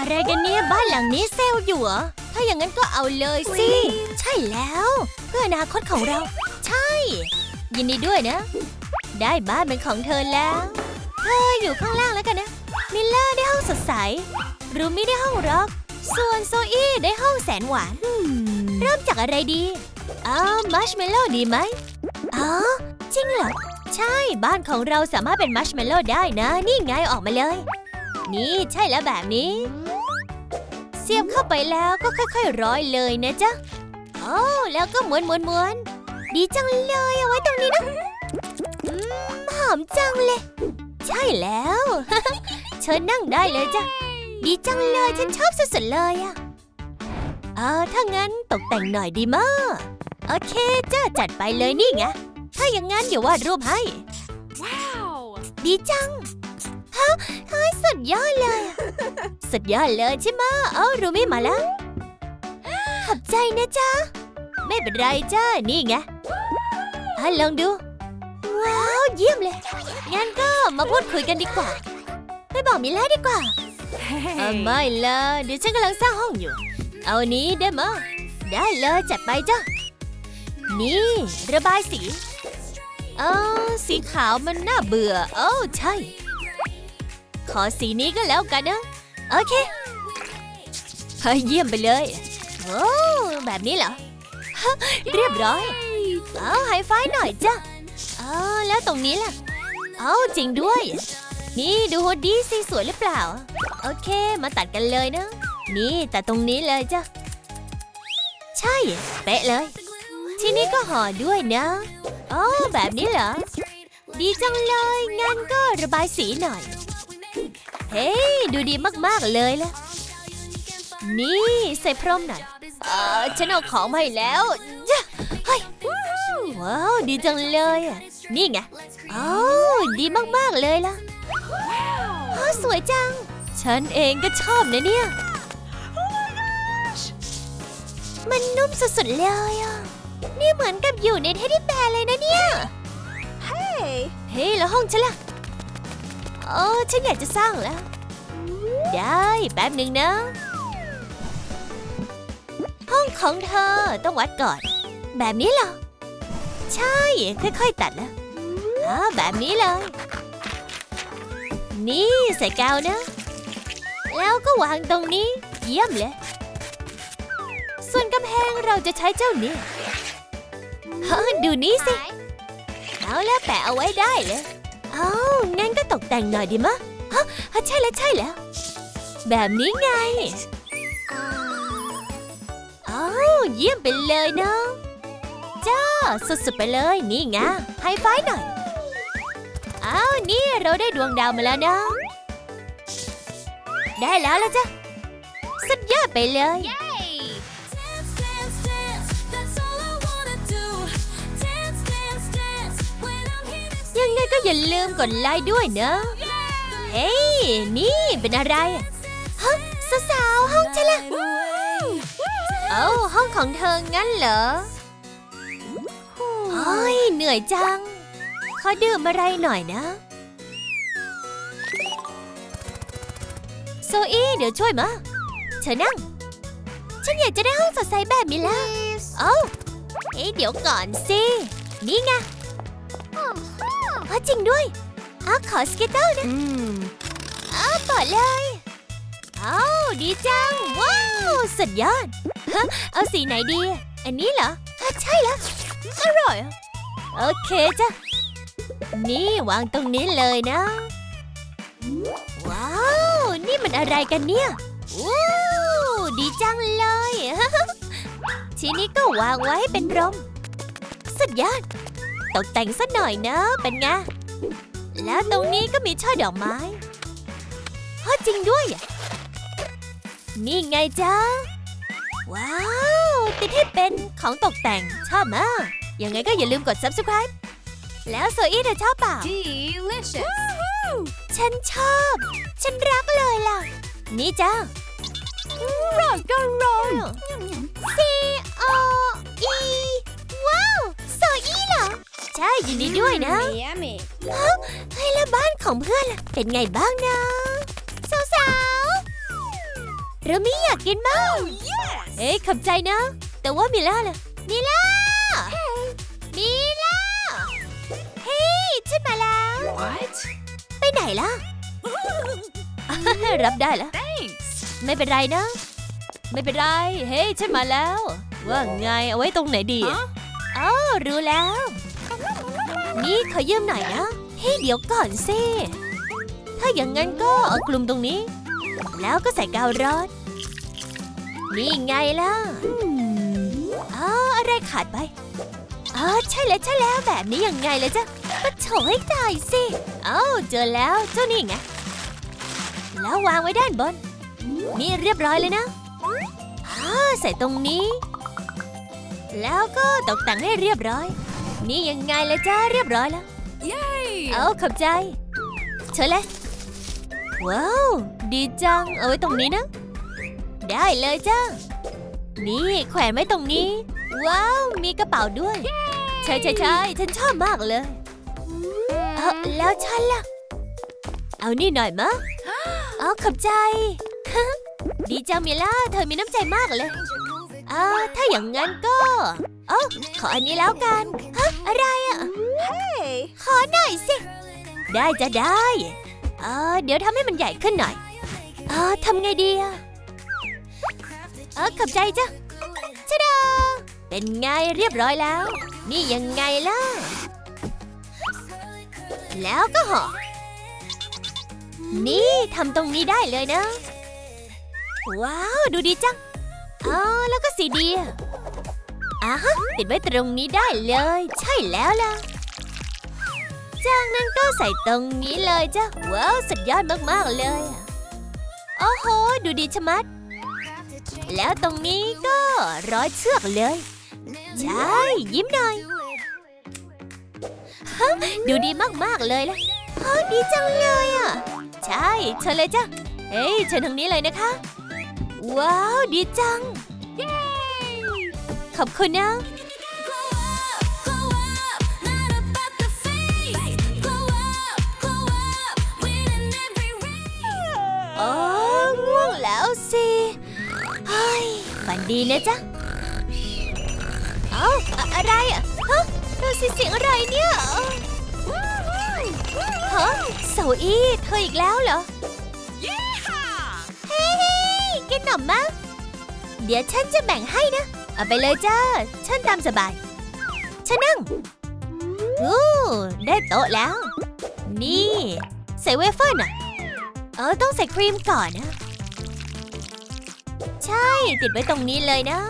อะไรกันเนี่ยบ้านหลังนี้เซลล์อยู่เหรอ ถ้าอย่างนั้นก็เอาเลยสิ ใช่แล้ว เพื่ออนาคตของเรา ใช่ ยินดีด้วยนะ ได้บ้านเป็นของเธอแล้ว เธออยู่ข้างล่างแล้วกันนะ มิลเลอร์ได้ห้องสดใส รูมี่ได้ห้องร็อก ส่วนโซอี้ได้ห้องแสนหวาน เริ่มจากอะไรดีอ้าวมัชเมลโล่ดีไหมอ๋อ จริงเหรอ ใช่ บ้านของเราสามารถเป็นมัชเมลโล่ได้นะ นี่ไงออกมาเลย นี่ใช่แล้วแบบนี้ เสียบเข้าไปแล้วก็ค่อยๆ ร้อยเลยนะจ๊ะโอ้แล้วก็ม้วนม้วนม้วนดีจังเลยเอาไว้ตรงนี้นะอืมหอมจังเลย ใช่แล้วเชิญนั่งได้เลยจ้ะดีจังเลยฉันชอบสุดๆเลยอะเออถ้างั้นตกแต่งหน่อยดีมะโอเคจ้าจัดไปเลยนี่ไงถ้าอย่างงั้นเดี๋ยววาดรูปให้ Wow! ดีจังฮะ เฮ้ยสุดยอดเลย สุดยอดเลยใช่ไหมเอ้ารูมี่มาแล้ว ขอบใจนะจ๊ะ ไม่เป็นไรจ้า นี่ไงอะลองดู ว้าว เยี่ยมเลย งั้นก็มาพูดคุยกันดีกว่า ไปบอกมิล่าดีกว่าเออไม่ละเดี๋ยวฉันกำลังสร้างห้องอยู่ เอานี้ได้มะได้เลยจัดไปจ้ะ นี่ ระบายสี เออสีขาวมันน่าเบื่อ โอ้ใช่ ขอสีนี้ก็แล้วกันนะ โอเคเฮ้ยเยี่ยมไปเลย โอ้แบบนี้เหรอ เรียบร้อย เอาไฮไฟว์หน่อยจ้ะเอาแล้วตรงนี้ล่ะ เอาจริงด้วย นี่ดูฮดดี้สิสวยหรือเปล่า โอเค มาตัดกันเลยนะ นี่แตัดตรงนี้เลยจ้ะ ใช่ เป๊ะเลย ทีนี้ก็ห่อด้วยนะอ๋อแบบนี้เหรอ ดีจังเลย งั้นก็ระบายสีหน่อย เฮ้ยดูดีมากๆเลยล่ะ นี่ใส่พรมหน่อยเออฉันเอาของมาให้แล้วจ้ะเฮ้ยว้าวดีจังเลยอะนี่ไงอ๋อดีมากๆเลยล่ะอ๋อสวยจัง ฉันเองก็ชอบนะเนี่ย มันนุ่มสุดๆเลยอะนี่เหมือนกับอยู่ในเทดดี้แบร์เลยนะเนี่ย Hey! เฮ้ยแล้วห้องฉันล่ะ โอ้ฉันอยากจะสร้างแล้ว ได้แป๊บหนึ่งนะ ห้องของเธอต้องวัดก่อน แบบนี้เหรอ ใช่ ค่อยๆ ตัดนะอ่าแบบนี้เลย นี่ใส่กาวนะ แล้วก็วางตรงนี้ เยี่ยมเลย ส่วนกำแพงเราจะใช้เจ้านี่เฮ้ดูนี่สิ เอาแล้วแปะเอาไว้ได้เลย เอา งั้นก็ตกแต่งหน่อยดีมะฮะใช่แล้วใช่แล้ว แบบนี้ไงเอาเยี่ยมไปเลยเนาะจ้าสุดๆไปเลยนี่ไงไฮไฟหน่อยเอานี่เราได้ดวงดาวมาแล้วนะ ได้แล้วละจ้ะสุดยอดไปเลย Dance, ยังไงก็อย่าลืมกดไลค์ด้วยเนอะ เฮ้ย นี่เป็นอะไรอะฮะสาวๆห้องฉันล่ะเอ้าห้องของเธองั้นเหรอโอ้ยเหนื่อยจัง ขอดื่มอะไรหน่อยนะ โซอี้เดี๋ยวช่วยมาเธอนั่ง ฉันอยากจะได้ห้องสดใสแบบนี้แล้ว เอ้าเอ๊ะเดี๋ยวก่อนสิ นี่ไง อ๋อจริงด้วยอ้าขอสเก็ตเตอร์นะ Mmm. อ้าวต่อเลยอ้าวดีจัง ว้าวสุดยอดฮะเอาสีไหนดี อันนี้เหรอฮะใช่แล้วอร่อย โอเคจ้ะ นี่วางตรงนี้เลยนะ ว้าว นี่มันอะไรกันเนี่ยว้าวดีจังเลย ทีนี้ก็วางไว้เป็นรมสุดยอด ตกแต่งสักหน่อยนะเป็นไง แล้วตรงนี้ก็มีช่อดอกไม้ฮะจริงด้วยอะนี่ไงจ๊ะว้าว ติดให้เป็นของตกแต่งชอบมากยังไงก็อย่าลืมกด subscribe แล้วโซอี้เธอชอบเปล่า Delicious! ฉันชอบ ฉันรักเลยล่ะ นี่จ้า Rock and roll! C ยินดีด้วยนะ Yummy! ฮะเฮ้ยแล้วบ้านของเพื่อนล่ะเป็นไงบ้างนะ สาวๆเราไม่อยากกินมาก Yes. เอ้ยขอบใจนะ แต่ว่ามิล่าล่ะ มิล่า มิล่า เฮ้ยฉันมาแล้ว What? ไปไหนล่ะ รับได้แล้ว Thanks. ไม่เป็นไรนะ ไม่เป็นไร เฮ้ยฉันมาแล้ว ว่าไงเอาไว้ตรงไหนดีอะฮะอ๋อรู้แล้ว นี่ขอยืมหน่อยนะเฮ้เดี๋ยวก่อนสิถ้าอย่างงั้นก็เอากลุ่มตรงนี้ แล้วก็ใส่กาวร้อนนี่ไงล่ะอ๋ออะไรขาดไปอ๋อใช่แล้วใช่แล้วแบบนี้ยังไงเลยจ๊ะก็โฉให้ตายสิเอ้าเจอแล้วเจ้านี่ไงแล้ววางไว้ด้านบน นี่เรียบร้อยเลยนะอ่าใส่ตรงนี้ แล้วก็ตกแต่งให้เรียบร้อย นี่ยังไงละจ้าเรียบร้อยแล้ว Yay. เอาขอบใจ เชิญเลย ว้าว ดีจัง เอาไว้ตรงนี้นะ ได้เลยจ้า นี่แขวนไว้ตรงนี้ ว้าว มีกระเป๋าด้วย ใช่ใช่ใช่ฉันชอบมากเลย เออแล้วฉันล่ะ เอานี่หน่อยมะเอาขอบใจ ดีจังมิล่า เธอมีน้ำใจมากเลยอ่าถ้าอย่างนั้นก็ เอ้าขออันนี้แล้วกันฮะ อะไรอะ Hey. ขอหน่อยสิ ได้จะได้เออเดี๋ยวทำให้มันใหญ่ขึ้นหน่อยเออทำไงดีอะเออขอบใจจ้ะชะดาเป็นไงเรียบร้อยแล้ว นี่ยังไงล่ะ แล้วก็ห่อนี่ทำตรงนี้ได้เลยนะ ว้าว ดูดีจังอ๋อแล้วก็สีดี อะอะฮะติดไว้ตรงนี้ได้เลย ใช่แล้วล่ะ จากนั้นก็ใส่ตรงนี้เลยจ้ะว้าวสุดยอดมากๆเลยโอ้โห ดูดีชะมัด แล้วตรงนี้ก็ร้อยเชือกเลย ใช่ ยิ้มหน่อยฮะดูดีมากๆเลยล่ะเฮ้ยดีจังเลยอะ ใช่เชิญเลยจ้ะเฮ้ยเชิญทางนี้เลยนะคะ ว้าว ดีจัง ขอบคุณนะ Glow up, glow up, not about the fame. Glow up, glow up, winning every race. โอ้ง่วงแล้วสิเฮ้ยฝันดีนะจ๊ะ เอ้าอะอะไรอะฮะดูสิเสียงอะไรเนี่ยเอ้าฮะโซอี้เธออีกแล้วเหรอ Yeehaw. เฮ้ยกินหน่อมมะเดี๋ยวฉันจะแบ่งให้นะ เอาไปเลยจ้า ฉันตามสบาย ฉันนั่งอู้ได้โต๊ะแล้ว นี่ ใส่เวเฟอร์น่ะ เออต้องใส่ครีมก่อนนะ ใช่ติดไว้ตรงนี้เลยนะ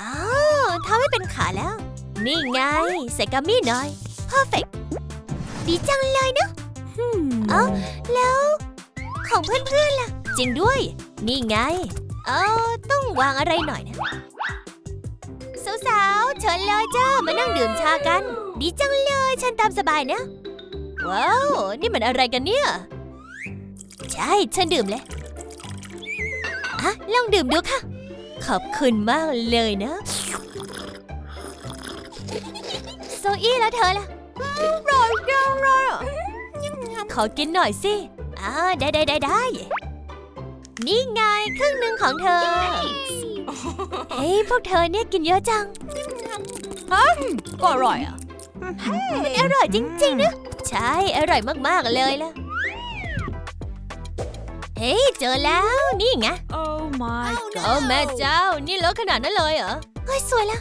อ้าวทำให้เป็นขาแล้ว นี่ไง ใส่กัมมี่หน่อย perfect ดีจังเลยนะ Hmm. เอ้าแล้ว ของเพื่อนๆล่ะ จริงด้วย นี่ไง เออต้องวางอะไรหน่อยนะสาวๆ เชิญเลยจ้ามานั่งดื่มชากัน ดีจังเลยฉันตามสบายนะ ว้าว นี่มันอะไรกันเนี่ย ใช่ฉันดื่มเลยอะลองดื่มดูค่ะ ขอบคุณมากเลยนะ โซอี้แล้วเธอล่ะอร่อยจังเลยอะขอกินหน่อยสิอ่าได้ได้ได้ได้นี่ไงครึ่งหนึ่งของเธอ เฮ้ยพวกเธอเนี่ยกินเยอะจังก็อร่อยอะมันอร่อยจริงๆนะใช่อร่อยมากๆเลยล่ะ เฮ้ยเจอแล้วนี่ไง Oh my โอ้แม่เจ้า นี่เลอะขนาดนั้นเลยเหรอ เฮ้ยสวยละ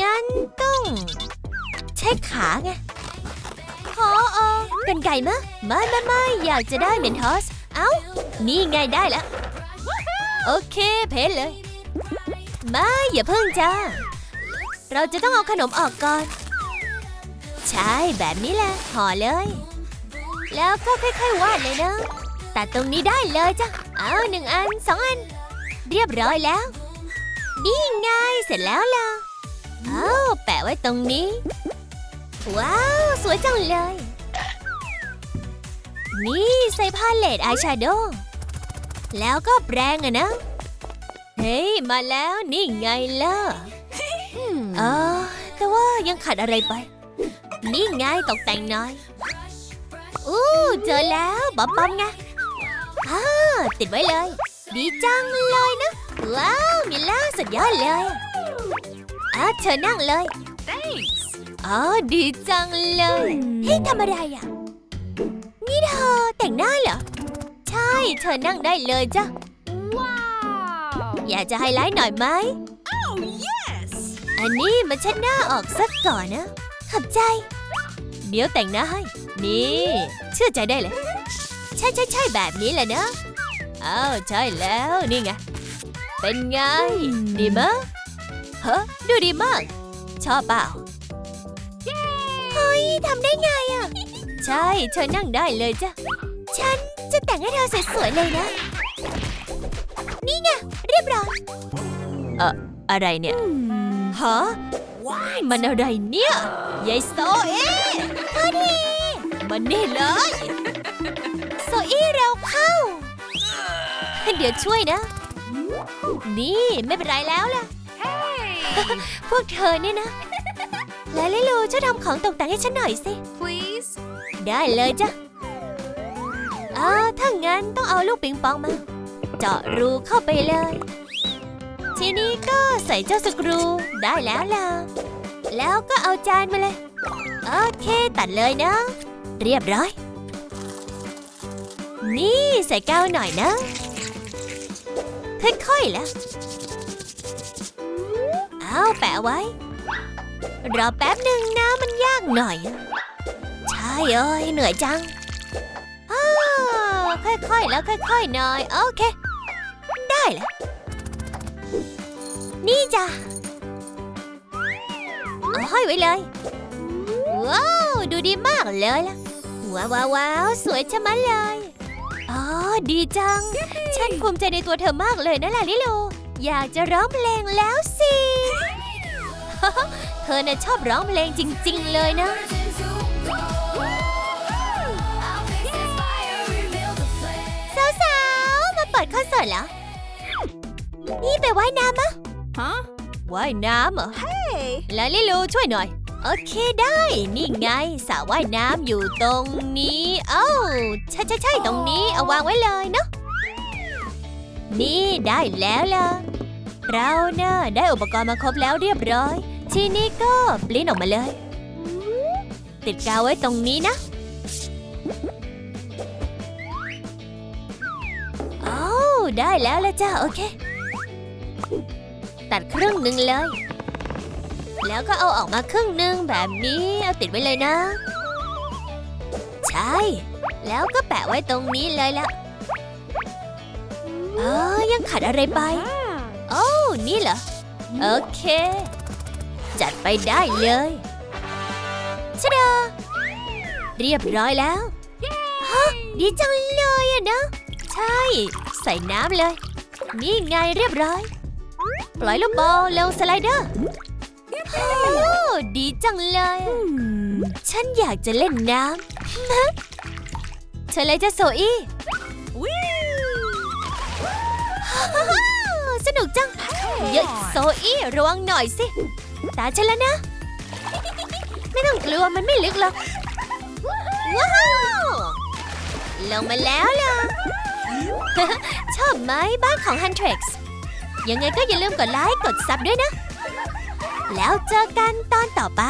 งั้นต้อง ใช้ขาไง ขอเออกันไก่มะไม่ไม่ไม่อยากจะได้เมนทอส เอ้า นี่ไงได้แล้ว โอเค เพนเลย ไม่อย่าเพิ่งจ้า เราจะต้องเอาขนมออกก่อน ใช่แบบนี้แหละห่อเลย แล้วก็ค่อยๆวาดเลยนะตัดตรงนี้ได้เลยจ้ะ เอาหนึ่งอันสองอัน เรียบร้อยแล้วนี่ไงเสร็จแล้วล่ะเอาแปะไว้ตรงนี้ ว้าว สวยจังเลย นี่ใส่พาเลตอายแชโดว์แล้วก็แปรงอะนะ ฮ้ย มาแล้วนี่ไงล่ะเออแต่ว่ายังขาดอะไรไป นี่ไงตกแต่งหน่อย อู้เจอแล้วบอมบอมไงอ่าติดไว้เลย ดีจังเลยนะ ว้าวมิลล่าสุดยอดเลยอะเธอนั่งเลย Thanks. อ๋อดีจังเลยเฮ้ยทำอะไรอะ นี่เธอแต่งหน้าเหรอ ใช่ เธอนั่งได้เลยจ้ะ Wow. อยากจะไฮไลท์หน่อยไหม Oh, yes. อันนี้มาเช็ดหน้าออกสักก่อนนะ ขอบใจ เดี๋ยวแต่งหน้าให้ นี่ เชื่อใจได้เลย ใช่ใช่ใช่แบบนี้แหละนะอ้าวใช่แล้วนี่ไง เป็นไง ดีมะเฮ้ดูดีมาก ชอบเปล่าเฮ้ยทำได้ไงอะ ใช่เธอนั่งได้เลยจ้ะ ฉันจะแต่งให้เธอสวยๆเลยนะ นี่ไงเรียบร้อย เอ่ออะไรเนี่ย Hmm. ฮะว้ายมันอะไรเนี่ยยายโซเอ๊พอดีมันนี่เลย โซอี้เร็วเข้า เดี๋ยวช่วยนะ นี่ไม่เป็นไรแล้วล่ะ Hey. พวกเธอเนี่ยนะแล้วลิลูช่วยทำของตกแต่งให้ฉันหน่อยสิ Please. ได้เลยจ้ะอ่าถ้างั้นต้องเอาลูกปิงปองมา เจาะรูเข้าไปเลย ทีนี้ก็ใส่เจ้าสกรูได้แล้วล่ะ แล้วก็เอาจานมาเลย โอเคตัดเลยนะ เรียบร้อย นี่ใส่กาวหน่อยนะ ค่อยๆล้วเอาแปะไว้ รอแป๊บหนึ่งนะมันยากหน่อย ใช่เอ้ยเหนื่อยจังอ้าวค่อยๆ แล้วค่อยๆ หน่อย โอเค ได้แล้วนี่จ้ะเอาห้อยไว้เลย ว้าว ดูดีมากเลยล่ะ ว้าวว้าวว้าวสวยชะมัดเลย อ๋อ ดีจัง ฉันภูมิใจในตัวเธอมากเลยนะล่ะลิโล อยากจะร้องเพลงแล้วสิ เธอน่ะชอบร้องเพลงจริง ๆ เลยนะ I'll fix this fire, reveal the flame. สาวๆ มาเปิดคอนเสิร์ตเหรอ นี่ไปว่ายน้ำมะ Huh? ว่ายน้ำเหรอ Hey. แล้วลิลูช่วยหน่อย โอเคได้ นี่ไงสระว่ายน้ำอยู่ตรงนี้ เอ้าใช่ใช่ใช่ตรงนี้เอาวางไว้เลยเนาะนี่ได้แล้วล่ะ เราเนะ่ะได้อุปกรณ์มาครบแล้วเรียบร้อย ทีนี้ก็ปลิ้นออกมาเลย ติดกาวไว้ตรงนี้นะโอ้าวได้แล้วละจ้าโอเค ตัดครึ่งหนึ่งเลย แล้วก็เอาออกมาครึ่งหนึ่งแบบนี้เอาติดไว้เลยนะ ใช่ แล้วก็แปะไว้ตรงนี้เลยละเออยังขาดอะไรไป โอ้นี่เหรอ โอเค จัดไปได้เลยชะดาเรียบร้อยแล้วฮะดีจังเลยอะนะ ใช่ ใส่น้ำเลย นี่ไงเรียบร้อย ปล่อยลูกบอลลงสไลเดอร์โอ้ดีจังเลย ฉันอยากจะเล่นน้ำนะเธอเลยจะโซอี้สนุกจัง เยอะโซอี้ระวังหน่อยสิ ตาฉันแล้วนะ ไม่ต้องกลัวมันไม่ลึกหรอก ว้าวลงมาแล้วล่ะ ชอบไหมบ้านของ Huntrix ยังไงก็อย่าลืมกดไลค์กดซับด้วยนะ แล้วเจอกันตอนต่อไป